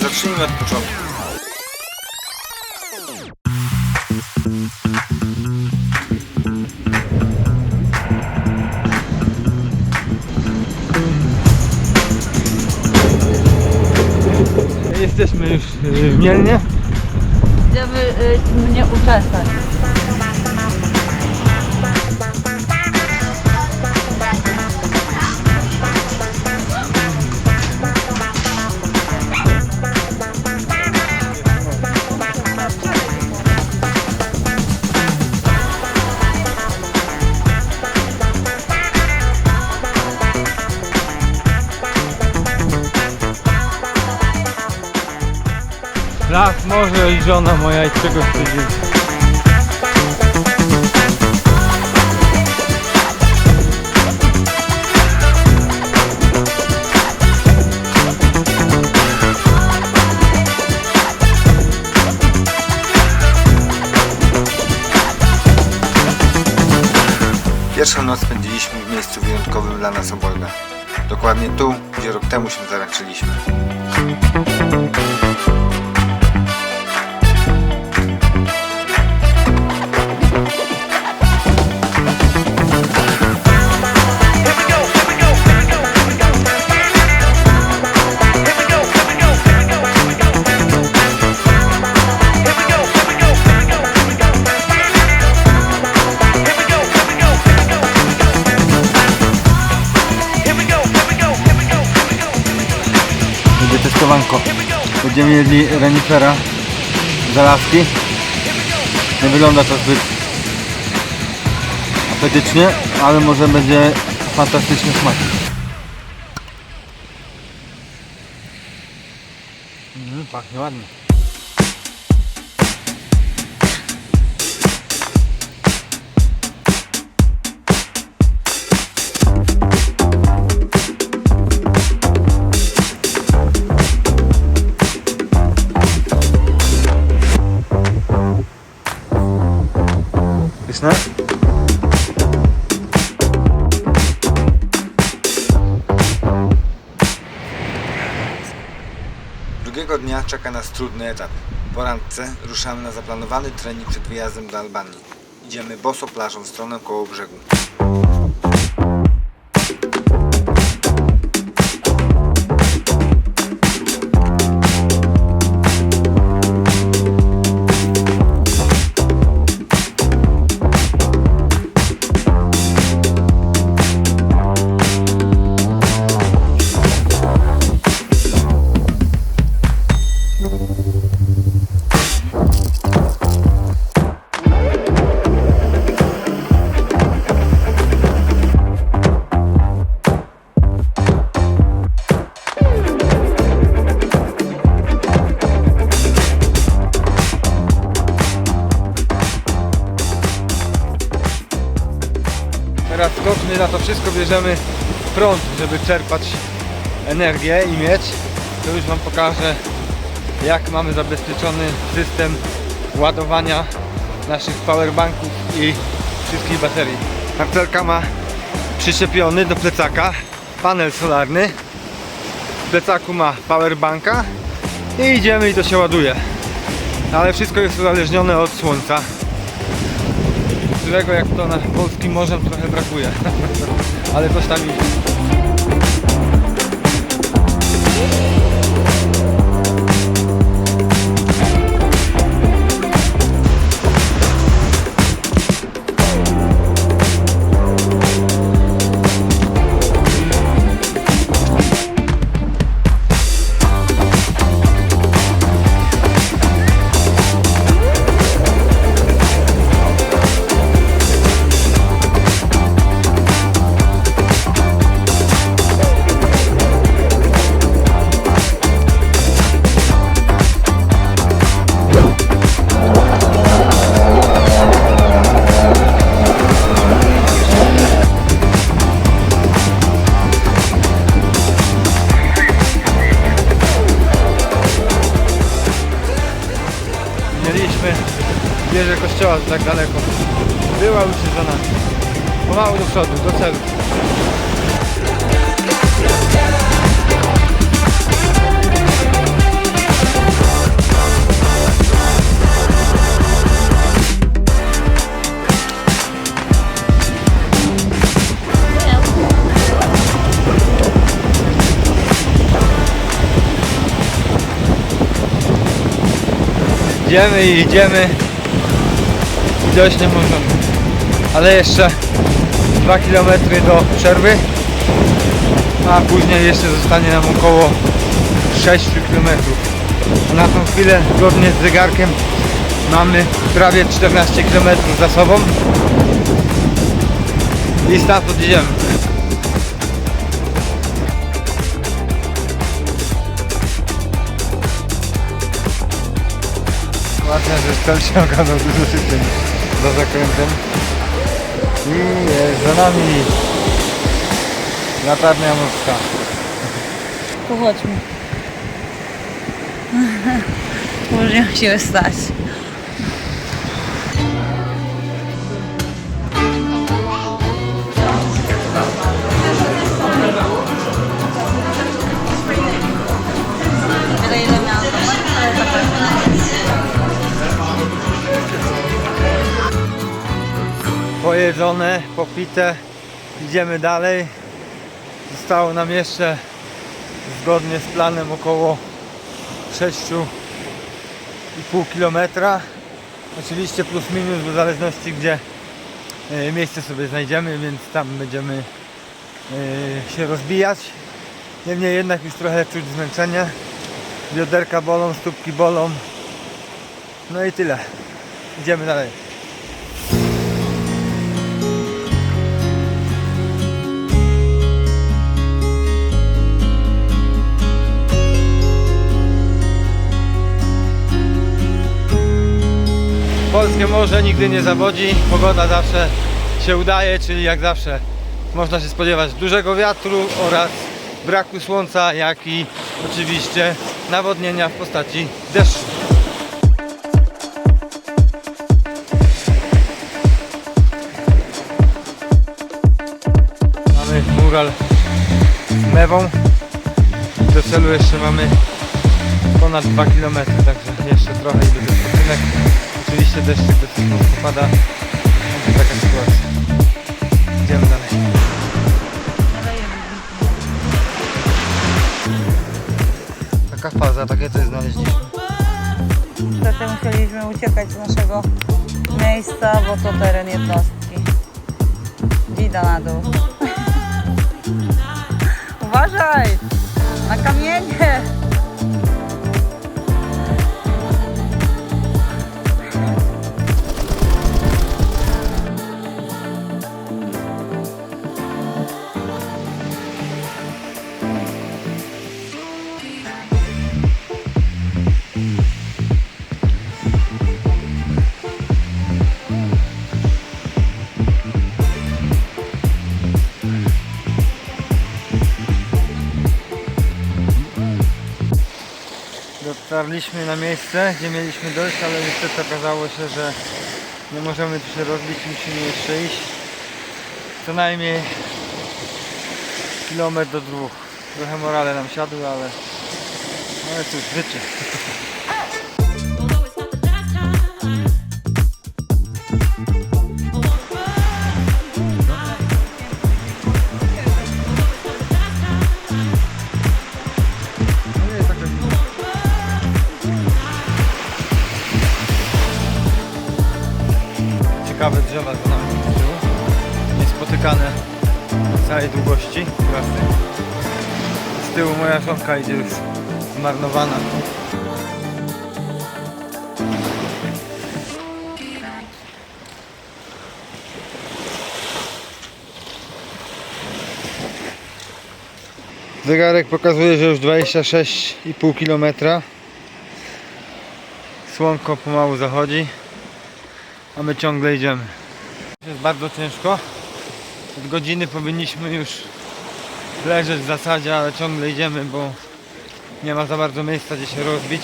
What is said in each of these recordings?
zacznijmy od początku. Jesteśmy już y, w Mielnie. Żona moja i czego więcej. Pierwszą noc spędziliśmy w miejscu wyjątkowym dla nas obojga. Dokładnie tu, gdzie rok temu się zaręczyliśmy. Jedli renifera z Alaski. Nie wygląda to zbyt apetycznie, ale może będzie fantastyczny smak. Mm, pachnie ładnie. Czeka nas trudny etap. Po randce ruszamy na zaplanowany trening przed wyjazdem do Albanii. Idziemy boso plażą w stronę koło brzegu. Skocznie na to wszystko bierzemy prąd, żeby czerpać energię i mieć. To już Wam pokażę jak mamy zabezpieczony system ładowania naszych powerbanków i wszystkich baterii. Marcelka ma przyczepiony do plecaka panel solarny. W plecaku ma powerbanka i idziemy i to się ładuje. Ale wszystko jest uzależnione od słońca którego jak to na polskim morzem trochę brakuje. Ale coś tam idzie. Idziemy i idziemy. I dojść nie możemy. Ale jeszcze 2 km do przerwy. A później jeszcze zostanie nam około 6 km. Na tą chwilę zgodnie z zegarkiem mamy prawie 14 km za sobą. I stamtąd idziemy. Ładnie, że cel się okazał dużo szybciej za zakrętem. I jest za nami latarnia morska. Pochodźmy. Już nie musimy Pojedzone, popite, idziemy dalej. Zostało nam jeszcze zgodnie z planem około 6,5 km. Oczywiście plus minus, w zależności gdzie e, miejsce sobie znajdziemy, więc tam będziemy e, się rozbijać. Niemniej jednak już trochę czuć zmęczenie. Bioderka bolą, stópki bolą. No i tyle. Idziemy dalej. Polskie morze nigdy nie zawodzi, pogoda zawsze się udaje, czyli jak zawsze można się spodziewać dużego wiatru oraz braku słońca, jak i oczywiście nawodnienia w postaci deszczu. Mamy mural z mewą. Do celu jeszcze mamy ponad 2 km, także jeszcze trochę i będzie. Oczywiście deszczyk dosyć mocno pada. Będzie taka sytuacja. Idziemy dalej. Taka faza, takie coś znaleźliśmy. Niestety musieliśmy uciekać z naszego miejsca, bo to teren jednostki. Wida na dół. Uważaj! Na kamienie! Dotarliśmy na miejsce, gdzie mieliśmy dojść, ale niestety okazało się, że nie możemy tu się rozbić, musimy jeszcze iść co najmniej kilometr do dwóch. Trochę morale nam siadły, ale, ale cóż, życie. tyłu moja żonka idzie już zmarnowana. Zegarek pokazuje, że już 26,5 km. Słonko pomału zachodzi, a my ciągle idziemy. Jest bardzo ciężko. Od godziny powinniśmy już leżeć w zasadzie, ale ciągle idziemy, bo nie ma za bardzo miejsca gdzie się rozbić.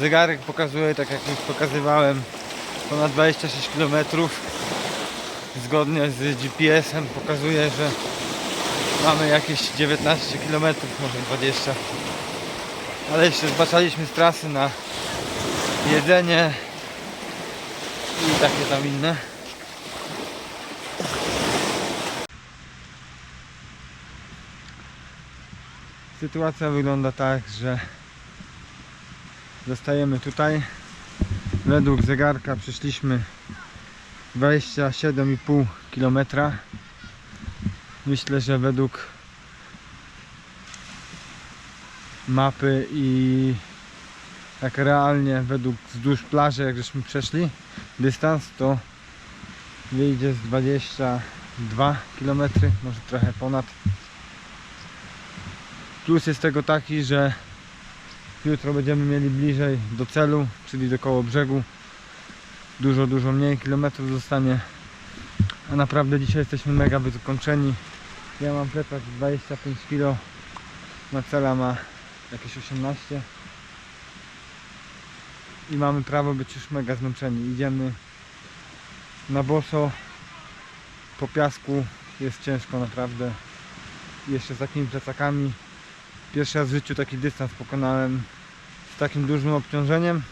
Zegarek pokazuje, tak jak już pokazywałem, ponad 26 km. Zgodnie z GPS-em pokazuje, że mamy jakieś 19 km, może 20. Ale jeszcze zbaczaliśmy z trasy na jedzenie i takie tam inne. Sytuacja wygląda tak, że Zostajemy tutaj. Według zegarka przyszliśmy 27,5 km. Myślę, że według mapy i tak realnie według wzdłuż plaży, jak żeśmy przeszli dystans, to wyjdzie z 22 km, może trochę ponad. Plus jest tego taki, że jutro będziemy mieli bliżej do celu, czyli do koło brzegu. Dużo, dużo mniej kilometrów zostanie. A naprawdę dzisiaj jesteśmy mega wykończeni. Ja mam plecak 25 kg, Marcela ma jakieś 18 i mamy prawo być już mega zmęczeni. Idziemy na boso po piasku, jest ciężko naprawdę. Jeszcze z takimi plecakami. Pierwszy raz w życiu taki dystans pokonałem z takim dużym obciążeniem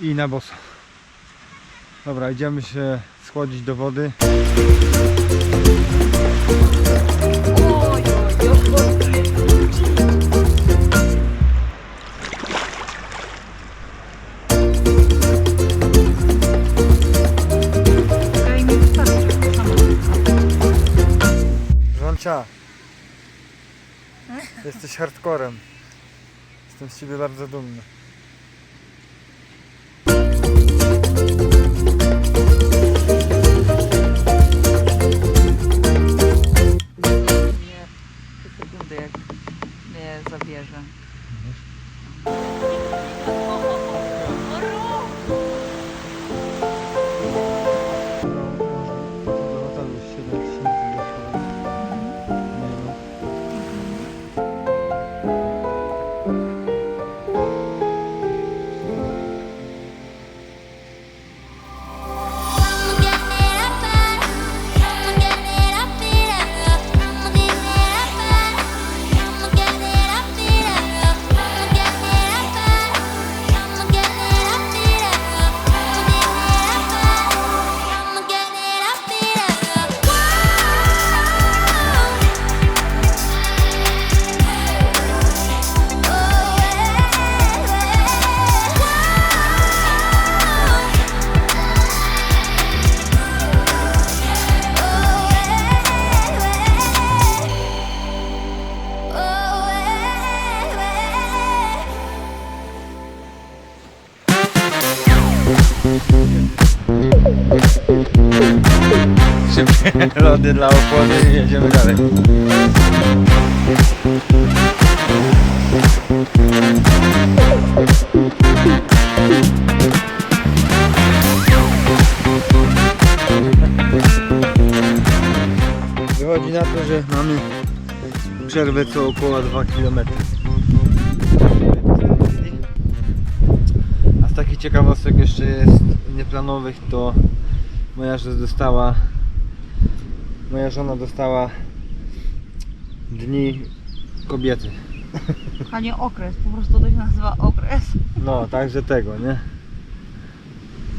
i na boso. Dobra, idziemy się schłodzić do wody. Żoncia, jesteś hardcorem. Jestem z ciebie bardzo dumny. Nie, sekundy jak mnie zabierze. Lody dla jedziemy dalej. Wychodzi na to, że mamy przerwę co około 2 km. A z takich ciekawostek jeszcze jest nieplanowych to moja żona dostała moja żona dostała dni kobiety. A nie okres, po prostu to się nazywa okres. No, także tego, nie?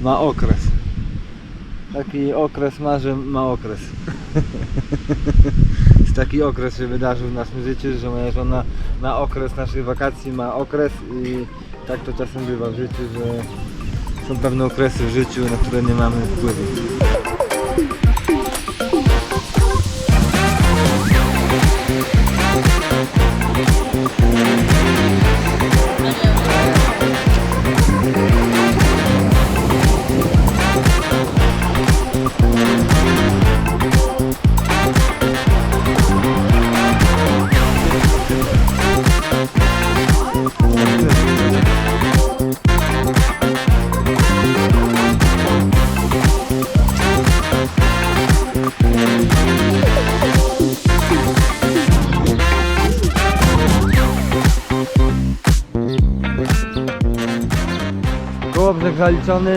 Ma okres. Taki okres ma, że ma okres. Jest taki okres się wydarzył w naszym życiu, że moja żona na okres naszych wakacji ma okres i tak to czasem bywa w życiu, że są pewne okresy w życiu, na które nie mamy wpływu. Zaliczony,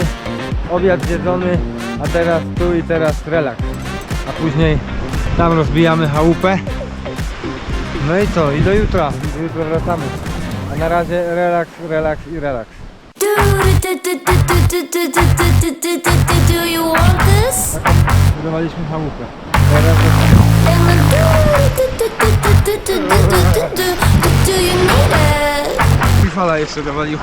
obiad zjedzony, a teraz tu i teraz relaks. A później tam rozbijamy chałupę. No i co? I do jutra. Do jutra wracamy. A na razie relaks, relaks i relaks. This? Budowaliśmy chałupę. Teraz it? fala jeszcze dowaliła.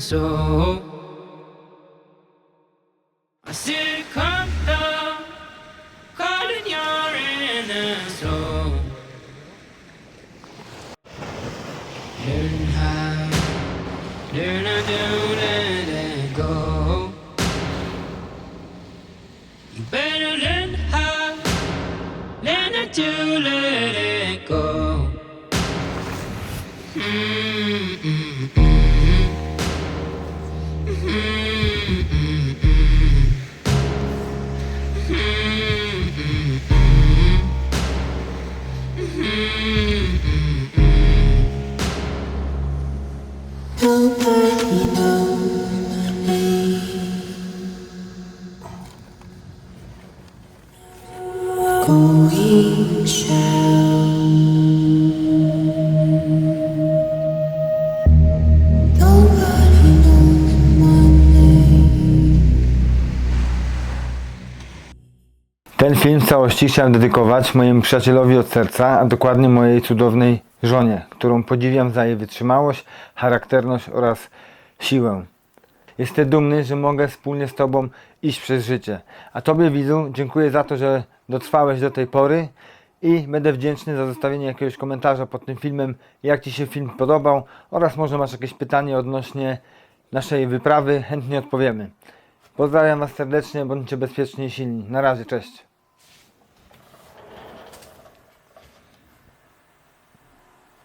NSO. I said, come down, calling your inner soul. Learn how, learn how to let it go. You better learn how, learn how to let całości chciałem dedykować mojemu przyjacielowi od serca, a dokładnie mojej cudownej żonie, którą podziwiam za jej wytrzymałość, charakterność oraz siłę. Jestem dumny, że mogę wspólnie z Tobą iść przez życie. A Tobie widzu dziękuję za to, że dotrwałeś do tej pory i będę wdzięczny za zostawienie jakiegoś komentarza pod tym filmem, jak Ci się film podobał oraz może masz jakieś pytanie odnośnie naszej wyprawy, chętnie odpowiemy. Pozdrawiam Was serdecznie, bądźcie bezpieczni i silni. Na razie, cześć.